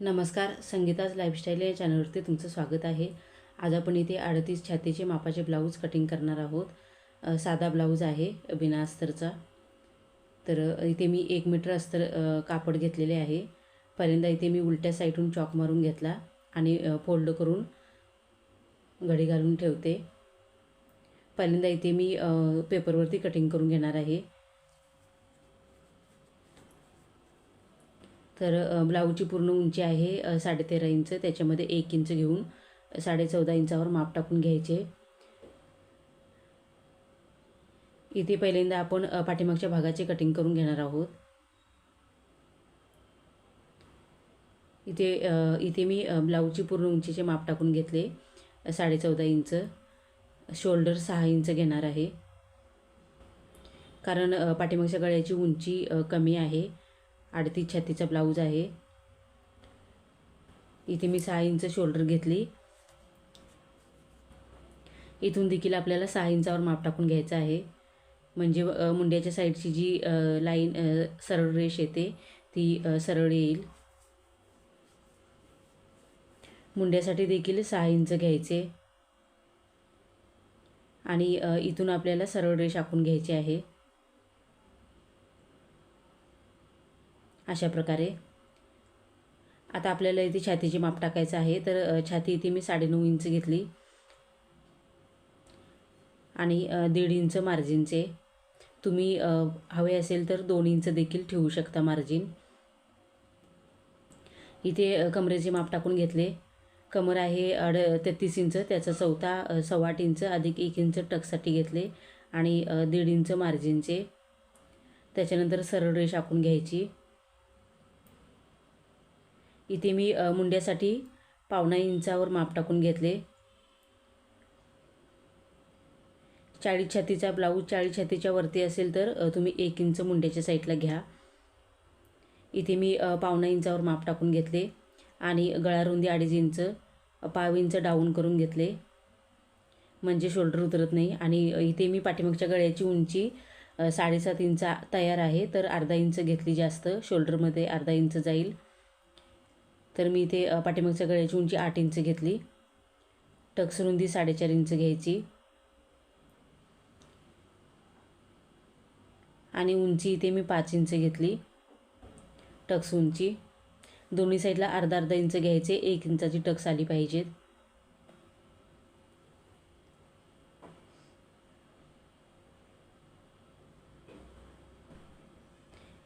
नमस्कार संगीताज लाईफस्टाईल या चॅनलवरती तुमचं स्वागत आहे. आज आपण इथे अडतीस छातीचे मापाचे ब्लाऊज कटिंग करणार आहोत. साधा ब्लाऊज आहे बिना अस्तरचा. तर इथे मी एक मीटर अस्तर कापड घेतलेले आहे. पहिल्यांदा इथे मी उलट्या साईडून चॉक मारून घेतला आणि फोल्ड करून घडी घालून ठेवते. पहिल्यांदा इथे मी पेपरवरती कटिंग करून घेणार आहे. तर ब्लाऊजची पूर्ण उंची आहे साडेतेरा इंच. त्याच्यामध्ये एक इंच घेऊन साडे चौदा इंचावर माप टाकून घ्यायचे. इथे पहिल्यांदा आपण पाठीमागच्या भागाचे कटिंग करून घेणार आहोत. इथे इथे मी ब्लाऊजची पूर्ण उंचीचे माप टाकून घेतले. साडे चौदा इंच. शोल्डर सहा इंच घेणार आहे. कारण पाठीमागच्या गळ्याची उंची कमी आहे. अडतीस छातीचा ब्लाऊज आहे. इथे मी सहा इंच शोल्डर घेतली. इथून देखील आपल्याला सहा इंचावर माप टाकून घ्यायचं आहे. म्हणजे मुंड्याच्या साईडची जी लाईन सरळ रेष येते ती सरळ येईल. मुंड्यासाठी देखील सहा इंच घ्यायचे. आणि इथून आपल्याला सरळ रेष आखून घ्यायची आहे. अशा प्रकारे. आता आपल्याला इथे छातीचे माप टाकायचं आहे तर छाती इथे मी साडेनऊ इंच घेतली. आणि दीड इंच मार्जिनचे. तुम्ही हवे असेल तर दोन इंच देखील ठेवू शकता मार्जिन. इथे कमरेचे माप टाकून घेतले. कमर आहे अड तेहतीस इंच त्याचा चौथा सव्वाट सव्वा इंच अधिक एक इंच टकसाठी घेतले. आणि दीड इंच मार्जिनचे. त्याच्यानंतर सरळ रेष आखून घ्यायची. इथे मी मुंड्यासाठी पावणा इंचावर माप टाकून घेतले. चाळीस छातीचा ब्लाऊज चाळीस छातीच्या वरती असेल तर तुम्ही एक इंच मुंड्याच्या साईडला घ्या. इथे मी पावणा इंचावर माप टाकून घेतले आणि गळारुंदी अडीच इंच पाव इंच डाऊन करून घेतले. म्हणजे शोल्डर उतरत नाही आणि इथे मी पाठीमागच्या गळ्याची उंची साडेसात इंच तयार आहे तर अर्धा इंच घेतली जास्त शोल्डरमध्ये अर्धा इंच जाईल. तर मी इथे पाठीमागच्या गळ्याची उंची आठ इंच घेतली. टक्स रुंदी साडेचार इंच घ्यायची. आणि उंची इथे मी पाच इंच घेतली. टक्स उंची. दोन्ही साईडला अर्धा अर्धा इंच घ्यायचे. एक इंचाची टक्स आली पाहिजेत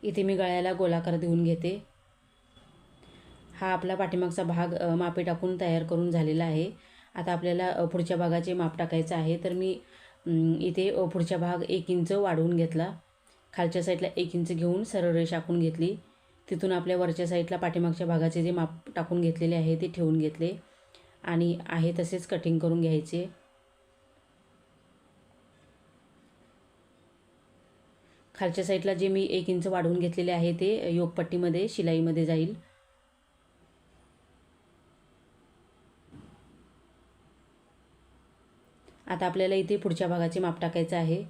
इथे मी गळ्याला गोलाकार देऊन घेते. हा आपला पाठीमागचा भाग मापे टाकून तयार करून झालेला आहे. आता आपल्याला पुढच्या भागाचे माप टाकायचं आहे. तर मी इथे पुढचा भाग एक इंच वाढवून घेतला. खालच्या साईडला एक इंच घेऊन सरळ रेष आखून घेतली. तिथून आपल्या वरच्या साईडला पाठीमागच्या भागाचे जे माप टाकून घेतलेले आहे ते ठेवून घेतले. आणि आहे तसेच कटिंग करून घ्यायचे. खालच्या साईडला जे मी एक इंच वाढवून घेतलेले आहे ते योगपट्टीमध्ये शिलाईमध्ये जाईल. आता आपल्याला इथे पुढच्या भागाचे माप टाकायचं आहे.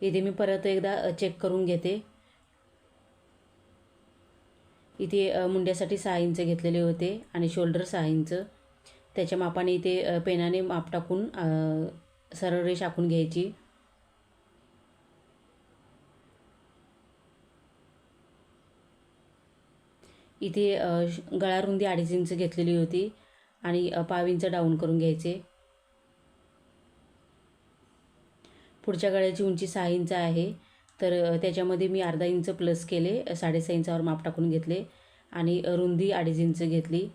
इथे मी परत एकदा चेक करून घेते. इथे मुंड्यासाठी सहा इंच घेतलेले होते आणि शोल्डर सहा इंच. त्याच्या मापाने इथे पेनाने माप टाकून सरळ रेष आखून घ्यायची. इथे गळारुंदी अडीच इंच घेतलेली होती आणि पाव इंच डाऊन करून घ्यायचे. पुढच्या गळ्याची उंची सहा इंच आहे. तर त्याच्यामध्ये मी अर्धा इंच प्लस केले साडेसहा इंचावर माप टाकून घेतले आणि रुंदी अडीच इंच घेतली.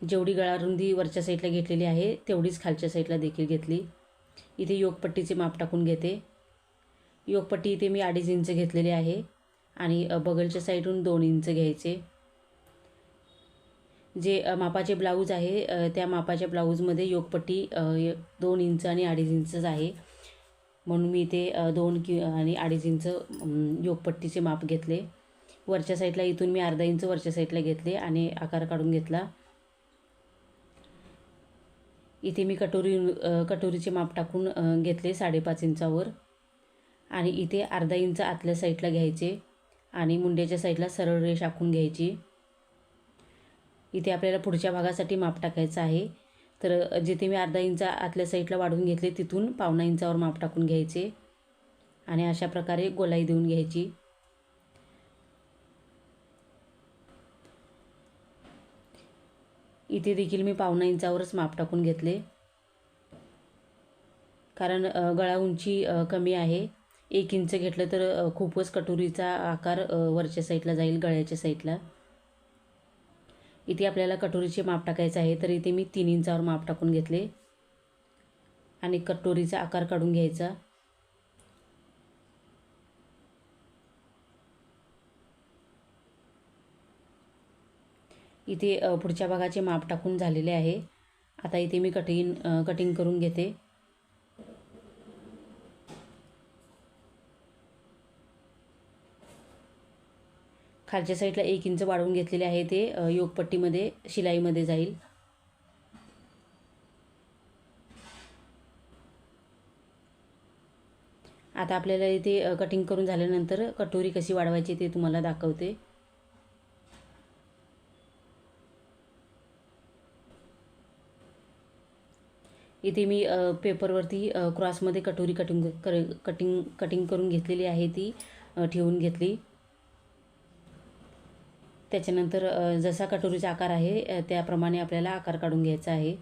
जेवढी गळारुंदी वरच्या साईडला घेतलेली आहे तेवढीच खालच्या साईडला देखील घेतली. इथे योगपट्टीचे माप टाकून घेते. योगपट्टी इथे मी अडीच इंच घेतलेली आहे आणि बगलच्या साईडून दोन इंच घ्यायचे. जे मापाचे ब्लाऊज आहे त्या मापाच्या ब्लाऊजमध्ये योगपट्टी दोन इंच आणि अडीच इंचच आहे. म्हणून मी इथे दोन कि आणि अडीच इंच योगपट्टीचे माप घेतले. वरच्या साईडला इथून मी अर्धा इंच वरच्या साईडला घेतले आणि आकार काढून घेतला. इथे मी कटोरी कटोरीचे माप टाकून घेतले साडेपाच इंचावर. आणि इथे अर्धा इंच आतल्या साईडला घ्यायचे आणि मुंड्याच्या साईडला सरळ रेष आखून घ्यायची. इथे आपल्याला पुढच्या भागासाठी माप टाकायचं आहे. तर जिथे मी अर्धा इंच आतल्या साईडला वाढवून घेतले तिथून पावणा इंचावर माप टाकून घ्यायचे. आणि अशा प्रकारे गोलाई देऊन घ्यायची. इथे देखील मी पावणा इंचावरच माप टाकून घेतले. कारण गळा उंची कमी आहे. एक इंच घेतलं तर खूपच कटोरीचा आकार वरच्या साईडला जाईल गळ्याच्या साईडला इथे आपल्याला कटोरीचे माप टाकायचं आहे तर इथे मी तीन इंचावर माप टाकून घेतले. आणि कटोरीचा आकार काढून घ्यायचा. इथे पुढच्या भागाचे माप टाकून झालेले आहे. आता इथे मी कटिंग कटिंग करून घेते. खालच्या साईडला एक इंच वाढवून घेतलेले आहे ते योगपट्टीमध्ये शिलाईमध्ये जाईल. आता आपल्याला इथे कटिंग करून झाल्यानंतर कटोरी कशी वाढवायची ते तुम्हाला दाखवते. इथे मी पेपरवरती क्रॉसमध्ये कटोरी कटिंग कर कटिंग कटिंग करून घेतलेली आहे ती ठेवून घेतली. त्याच्यानंतर जसा कटोरीचा आकार आहे त्याप्रमाणे आपल्याला आकार काढून घ्यायचा आहे.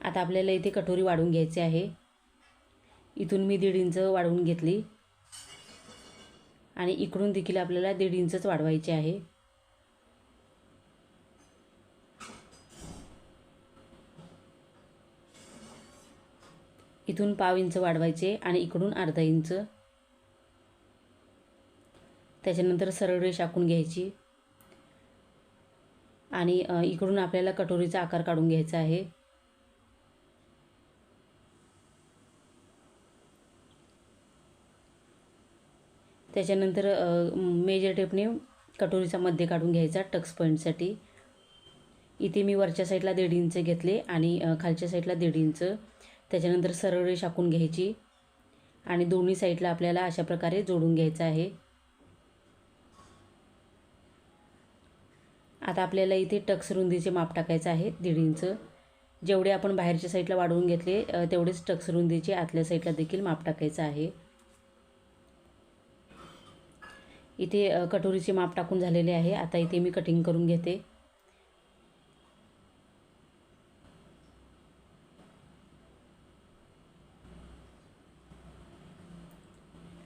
आता आपल्याला इथे कटोरी वाढवून घ्यायची आहे. इथून मी दीड इंच वाढवून घेतली. आणि इकडून देखील आपल्याला दीड इंचच वाढवायचे आहे. इथून पाव इंच वाढवायचे आणि इकडून अर्धा इंच. त्याच्यानंतर सरळ रेष आखून घ्यायची. आणि इकडून आपल्याला कटोरीचा आकार काढून घ्यायचा आहे. त्याच्यानंतर मेजर टेपने कटोरीचा मध्य काढून घ्यायचा टक्स पॉईंटसाठी इथे मी वरच्या साईडला दीड इंच घेतले आणि खालच्या साईडला दीड इंच. त्याच्यानंतर सरळ रेष आखून घ्यायची आणि दोन्ही साईडला आपल्याला अशा प्रकारे जोडून घ्यायचं आहे. आता आपल्याला इथे टक्स रुंदीचे माप टाकायचं आहे दीड इंच. जेवढे आपण बाहेरच्या साईडला वाढवून घेतले तेवढेच टक्स रुंदीचे आतल्या साईडला देखील माप टाकायचं आहे. इथे कटोरीचे माप टाकून झालेले आहे. आता इथे मी कटिंग करून घेते.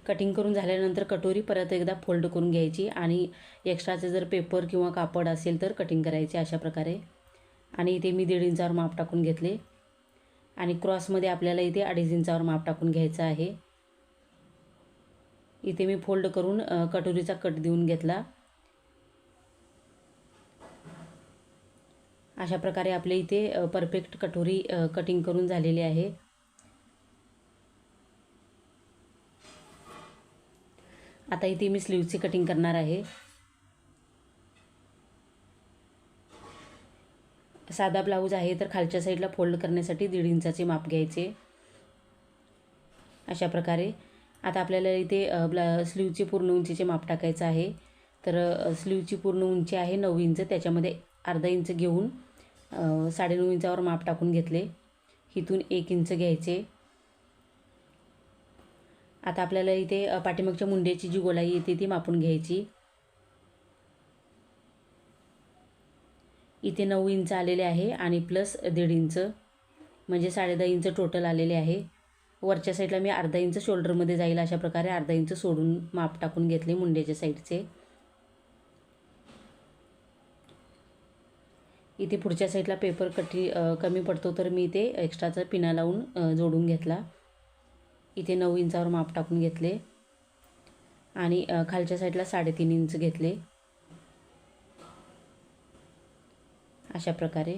कटिंग करून झाल्यानंतर कटोरी परत एकदा फोल्ड करून घ्यायची आणि एक्स्ट्राचे जर पेपर किंवा कापड असेल तर कटिंग करायचे अशा प्रकारे. आणि इथे मी दीड इंचावर माप टाकून घेतले. आणि क्रॉसमध्ये आपल्याला इथे अडीच इंचावर माप टाकून घ्यायचं आहे. इथे मी फोल्ड करून कटोरीचा कट देऊन घेतला. अशा प्रकारे आपले इथे परफेक्ट कटोरी कटिंग करून झालेली आहे. आता इथे मी स्लीवची कटिंग करणार आहे. साधा ब्लाऊज आहे तर खालच्या साईडला फोल्ड करण्यासाठी दीड इंचाचे माप घ्यायचे. अशा प्रकारे. आता आपल्याला इथे ब्ला स्लीवची पूर्ण उंचीचे माप टाकायचं आहे. तर स्लीवची पूर्ण उंची आहे नऊ इंच. त्याच्यामध्ये अर्धा इंच घेऊन साडेनऊ इंचावर माप टाकून घेतले. इथून एक इंच घ्यायचे. आता आपल्याला इथे पाठीमागच्या मुंड्याची जी गोलाई येते ती मापून घ्यायची. इथे नऊ इंच आलेले आहे आणि प्लस दीड इंच म्हणजे साडेदहा इंच टोटल आलेले आहे. वरच्या साईडला मी अर्धा इंच शोल्डरमध्ये जाईल अशा प्रकारे अर्धा इंच सोडून माप टाकून घेतले मुंड्याच्या साईडचे. इथे पुढच्या साईडला पेपर कटी कमी पडतो तर मी ते एक्स्ट्राचा पिना लावून जोडून घेतला. इथे नऊ इंचावर माप टाकून घेतले. आणि खालच्या साईडला साडेतीन इंच घेतले. अशा प्रकारे.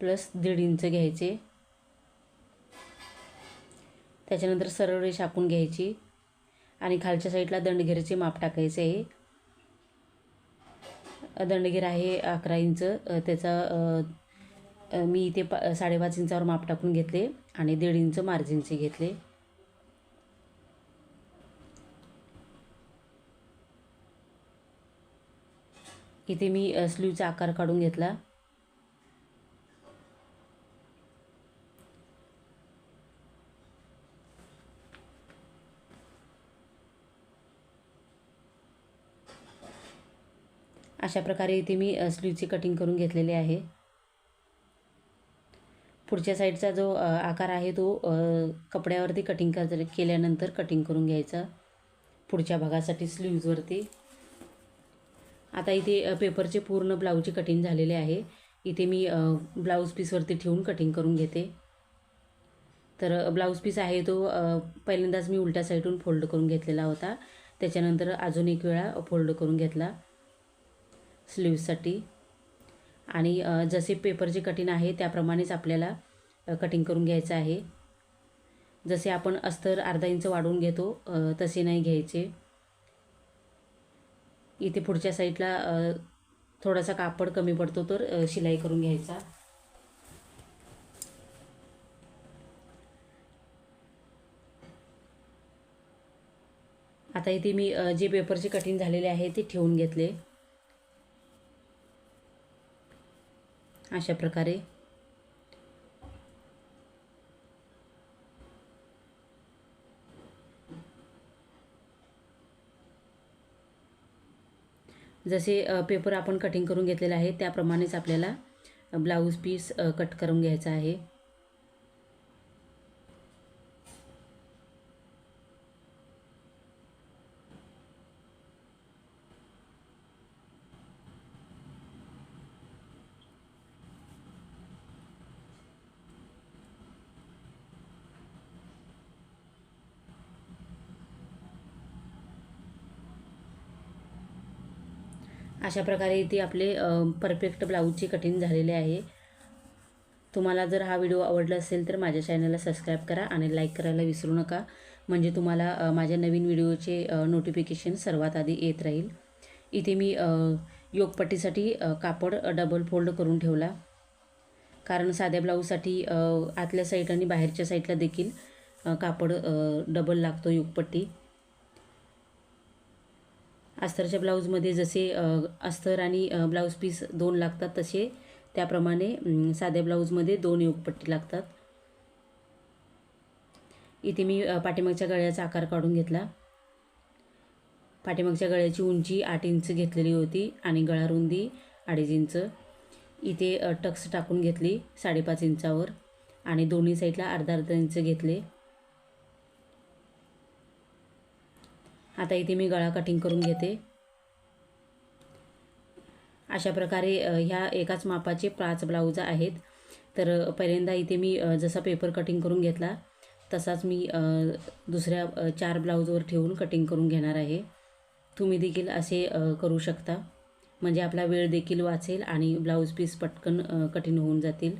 प्लस दीड इंच घ्यायचे. त्याच्यानंतर सरळ रेष आखून घ्यायची. आणि खालच्या साईडला दंडघेराचे माप टाकायचे आहे. दंडघेर आहे अकरा इंच. त्याचा मी इथे प साडेपाच इंचावर माप टाकून घेतले आणि दीड इंच मार्जिनचे घेतले. इथे मी स्लीवचा आकार काढून घेतला. अशा प्रकारे इथे मी स्लीवची कटिंग करून घेतलेली आहे. पुढच्या साईडचा जो आकार आहे तो कपड्यावरती कटिंग कर केल्यानंतर कटिंग करून घ्यायचा. पुढच्या भागासाठी स्लीव्जवरती आता इथे पेपरचे पूर्ण ब्लाऊजची कटिंग झालेले आहे. इथे मी ब्लाऊज पीसवरती ठेवून कटिंग करून घेते. तर ब्लाऊज पीस आहे तो पहिल्यांदाच मी उलट्या साईडून फोल्ड करून घेतलेला होता. त्याच्यानंतर अजून एक वेळा फोल्ड करून घेतला. स्लीव्जसाठी आणि जसे पेपरचे कटिंग आहे त्याप्रमाणेच आपल्याला कटिंग करून घ्यायचं आहे. जसे आपण अस्तर अर्धा इंच वाढवून घेतो तसे नाही घ्यायचे. इथे पुढच्या साईडला थोडासा कापड कमी पडतो तर शिलाई करून घ्यायचा. आता इथे मी जे पेपरचे कटिंग झालेले आहे ते ठेवून घेतले. अशा प्रकारे. जसे पेपर आपण कटिंग करून घेतलेले आहे त्याप्रमाणेच आपल्याला ब्लाऊज पीस कट करून घ्यायचा आहे. अशा प्रकारे इथे आपले परफेक्ट ब्लाऊजची कटिंग झालेले आहे. तुम्हाला जर हा व्हिडिओ आवडला असेल तर माझ्या चॅनलला सबस्क्राईब करा आणि लाईक करायला विसरू नका. म्हणजे तुम्हाला माझ्या नवीन व्हिडिओचे नोटिफिकेशन सर्वात आधी येत राहील. इथे मी योगपट्टीसाठी कापड डबल फोल्ड करून ठेवला. कारण साध्या ब्लाऊजसाठी आतल्या साईड आणि बाहेरच्या साईडला देखील कापड डबल लागतो योगपट्टी. अस्तरच्या ब्लाऊजमध्ये जसे अस्तर आणि ब्लाऊज पीस दोन लागतात तसे त्याप्रमाणे साध्या ब्लाऊजमध्ये दोन योगपट्टी लागतात. इथे मी पाठीमागच्या गळ्याचा आकार काढून घेतला. पाठीमागच्या गळ्याची उंची आठ इंच घेतलेली होती आणि गळा रुंदी अडीच इंच. इथे टक्स टाकून घेतली साडेपाच इंचावर आणि दोन्ही साईडला अर्धा अर्धा इंच घेतले. आता इथे मी गळा कटिंग करून घेते. अशा प्रकारे ह्या एकाच मापाचे पाच ब्लाऊज आहेत. तर पहिल्यांदा इथे मी जसा पेपर कटिंग करून घेतला तसाच मी दुसऱ्या चार ब्लाऊजवर ठेवून कटिंग करून घेणार आहे. तुम्ही देखील असे करू शकता. म्हणजे आपला वेळ देखील वाचेल आणि ब्लाऊज पीस पटकन कठीण होऊन जातील.